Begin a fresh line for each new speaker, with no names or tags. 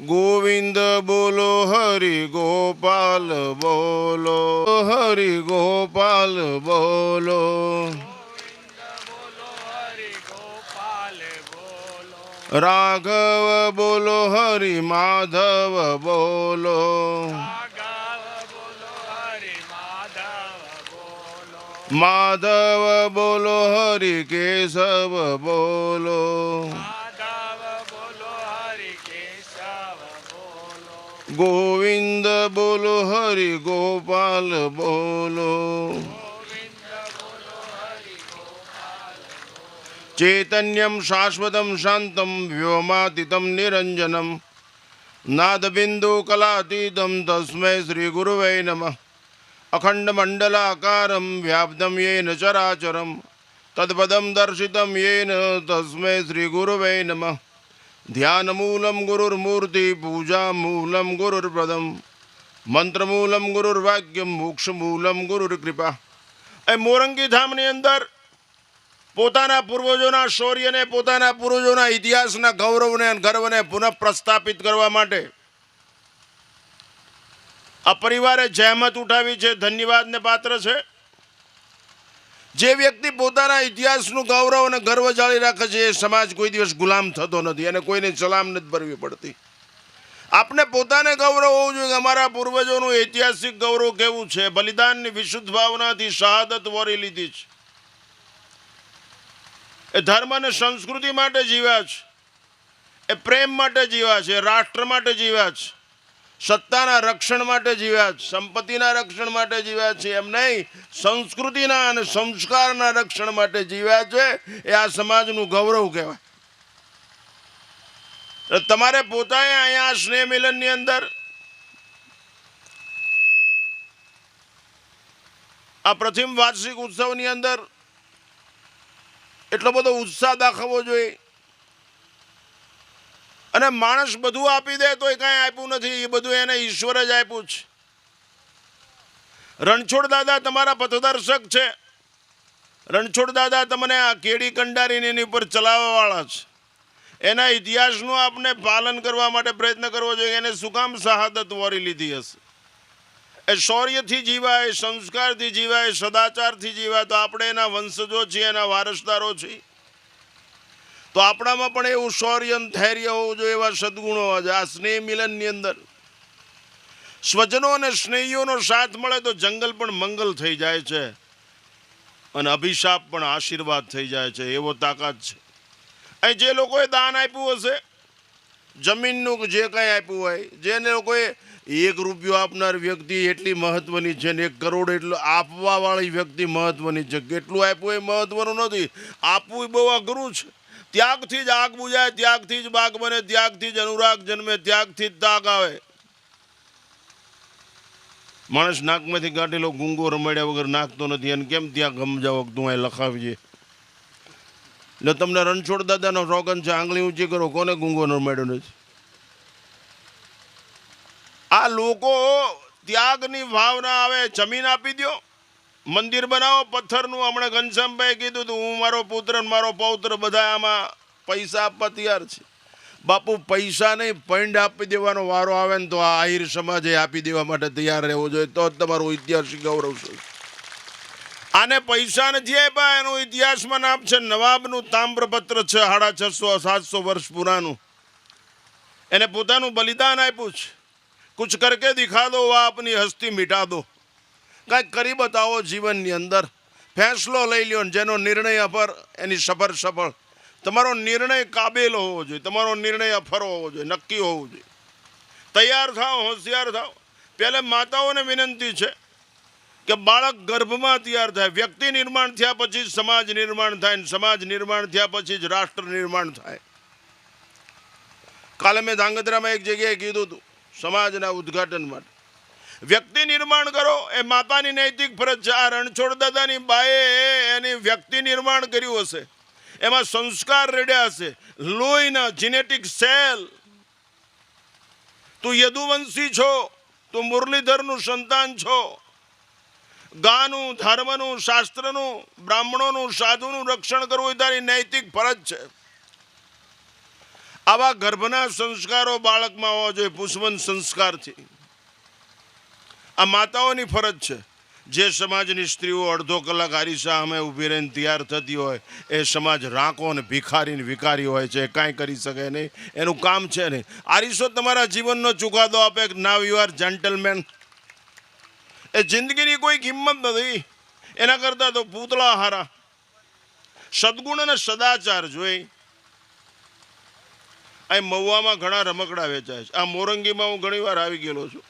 ગોવિંદ બોલો, હરિ ગોપાલ બોલો, હરિ ગોપાલ બોલો. રાઘવ બોલો, હરિ માધવ બોલો. માધવ બોલો, હરિ કેશવ બોલો. ગોવિંદ બોલો, હરિ ગોપાલ બોલો. ચૈતન્યમ શાશ્વતમ શાંતમ વ્યોમાતીતમ નિરંજનમ. નાદબિંદુ કલાતીતમ તસ્મૈ શ્રી ગુરુવૈ નમઃ. અખંડમંડલાકારમ વ્યાપ્તમ યેન ચરાચરમ. તત્પદમ દર્શિતમ યેન તસ્મૈ શ્રી ગુરુવૈ નમઃ. ગુરુર્મૂર્તિ પૂજામૂલમ ગુરુર્પદમ મંત્રમૂલમ ગુરુર્વાક્યમ મોક્ષમૂલમ ગુરુર્કૃપા એ મોરંગી ધામની અંદર પોતાના પૂર્વજોના શૌર્યને પોતાના પૂર્વજોના ઇતિહાસના ગૌરવને અને ગર્વને પુનઃ પ્રસ્થાપિત કરવા માટે આ પરિવારે જહેમત ઉઠાવી છે ધન્યવાદને પાત્ર છે જે વ્યક્તિ પોતાના ઇતિહાસનું ગૌરવ અને ગર્વ જાળી રાખે છે, એ સમાજ કોઈ દિવસ ગુલામ થતો નથી અને કોઈને સલામ નથી ભરવી પડતી. આપણે પોતાને ગૌરવ હોવું જોઈએ કે અમારા પૂર્વજોનું ઐતિહાસિક ગૌરવ કેવું છે? બલિદાનની વિશુદ્ધ ભાવનાથી શહાદત વરી લીધી છે. એ ધર્મ અને સંસ્કૃતિ માટે જીવ્યા છે. એ પ્રેમ માટે જીવ્યા છે. રાષ્ટ્ર માટે જીવ્યા છે. સત્તાના રક્ષણ માટે જીવ્યા છે, સંપત્તિના રક્ષણ માટે જીવ્યા છે, એમ નહીં, સંસ્કૃતિના અને સંસ્કારના રક્ષણ માટે જીવ્યા છે, એ આ સમાજનું ગૌરવ કહેવાય. તમારે પોતાએ અહીંયા સ્નેહ મિલનની અંદર આ પ્રથમ વાર્ષિક ઉત્સવની અંદર એટલો બધો ઉત્સાહ દાખવવો જોઈએ. અને માણસ બધું આપી દે તો એ કાંઈ આપ્યું નથી. એ બધું એને ઈશ્વર જ આપ્યું છે. રણછોડ દાદા તમારા પથદર્શક છે. રણછોડ દાદા તમને આ કેડી કંડારીને એની ઉપર ચલાવવાવાળા છે. એના ઇતિહાસનું આપણે પાલન કરવા માટે પ્રયત્ન કરવો જોઈએ. એને શું કામ શહાદત વરી લીધી હશે. એ શૌર્યથી જીવાય, સંસ્કારથી જીવાય, સદાચારથી જીવાય તો આપણે એના વંશજો છીએ, એના વારસદારો છીએ. તો આપણામાં પણ એવું શૌર્ય ધૈર્ય હોવું જોઈએ એવા સદગુણો હોવા જોઈએ આ સ્નેહ મિલનની અંદર. સ્વજનો અને સ્નેહીઓનો સાથ મળે તો જંગલ પણ મંગલ થઈ જાય છે અને અભિશાપ પણ આશીર્વાદ થઈ જાય છે, એવો તાકાત છે. અહીં જે લોકોએ દાન આપ્યું હશે, જમીનનું જે કંઈ આપ્યું હોય, જેને લોકોએ એક રૂપિયો આપનાર વ્યક્તિ એટલી મહત્ત્વની છે ને એક કરોડ એટલું આપવાવાળી વ્યક્તિ મહત્ત્વની છે. કેટલું આપ્યું એ મહત્વનું નથી. આપવું બહુ અઘરું છે. ત્યાગથી જ આગ બુજાય, ત્યાગથી જ બાગ બને, ત્યાગથી જ અનુરાગ જન્મે, ત્યાગથી જ તાગ આવે. માણસ નાકમાંથી કાઢેલો ગુંગો રમાડ્યા વગર નાખતો નથી. અને કેમ ત્યાં ગમજાવો તું અહીં લખાવીએ? એટલે તમને રણછોડ દાદાનો રોગન છે, આંગળી ઊંચી કરો, કોને ગુંગો રમાડ્યો નથી? આ લોકો ત્યાગની ભાવના આવે, જમીન આપી દો મંદિર બનાવો, પથ્થરનું. હમણાં ઘનશ્યામભાઈ કીધું હતું, હું, મારો પુત્ર મારો પૌત્ર બધા આમાં પૈસા આપવા તૈયાર છે. બાપુ, પૈસા નહીં, પૈંડ આપી દેવાનો વારો આવે ને તો આ આહિર સમાજે આપી દેવા માટે તૈયાર રહેવો જોઈએ. તો જ તમારું ઐતિહાસિક ગૌરવ છે. આને પૈસા નથી આપ્યા, એનું ઇતિહાસમાં નામ છે નવાબનું તામ્રપત્ર છે, સાડા છસો, સાતસો વર્ષ પુરાનું. એને પોતાનું બલિદાન આપ્યું છે. કુછ કરકે દિખા દો, આપની હસ્તી મિટા દો. કાંઈક કરી બતાવો જીવનની અંદર. ફેંસલો લઈ લ્યો જેનો નિર્ણય અફર એની સફર સફળ. તમારો નિર્ણય કાબેલ હોવો જોઈએ, તમારો નિર્ણય અફર હોવો જોઈએ, નક્કી હોવું જોઈએ. તૈયાર થાવ હોશિયાર થાવ પહેલે માતાઓને વિનંતી છે કે બાળક ગર્ભમાં તૈયાર થાય. વ્યક્તિ નિર્માણ થયા પછી જ સમાજ નિર્માણ થાય ને સમાજ નિર્માણ થયા પછી જ રાષ્ટ્ર નિર્માણ થાય. કાલે મેં ધાંગધ્રામાં એક જગ્યાએ કીધું હતું, સમાજના ઉદ્ઘાટન માટે. વ્યક્તિ નિર્માણ કરો. એ માતાની નૈતિક ફરજ છે. આ રણછોડ દાદાની બાએ એની વ્યક્તિ નિર્માણ કર્યું હશે. એમાં સંસ્કાર રેડ્યા હશે. લોહીના જીનેટિક સેલ તું યદુવંશી છો. તું મુરલીધરનું સંતાન છો. ગાનું, ધર્મનું, શાસ્ત્રનું, બ્રાહ્મણોનું, સાધુનું રક્ષણ કરવું એ તારી નૈતિક ફરજ છે. આવા ગર્ભના સંસ્કારો બાળકમાં હોવા જોઈએ. પુષ્પન સંસ્કારથી. આ માતાઓની ફરજ છે. જે સમાજની સ્ત્રીઓ અડધો કલાક આરીસા અમે ઊભી રહીને તૈયાર થતી હોય, એ સમાજ રાંકો અને ભિખારી વિકારી હોય છે કાંઈ કરી શકે નહીં. એનું કામ છે નહીં. આરીસો તમારા જીવનનો ચુકાદો આપે નાવ યુ આર એ જિંદગીની કોઈ કિંમત નથી. એના કરતાં તો પૂતળા હારા. સદગુણ અને સદાચાર જોઈ. અહીં મહુવામાં ઘણા રમકડા વેચાય છે. આ મોરંગીમાં હું ઘણી વાર આવી ગયેલો છું.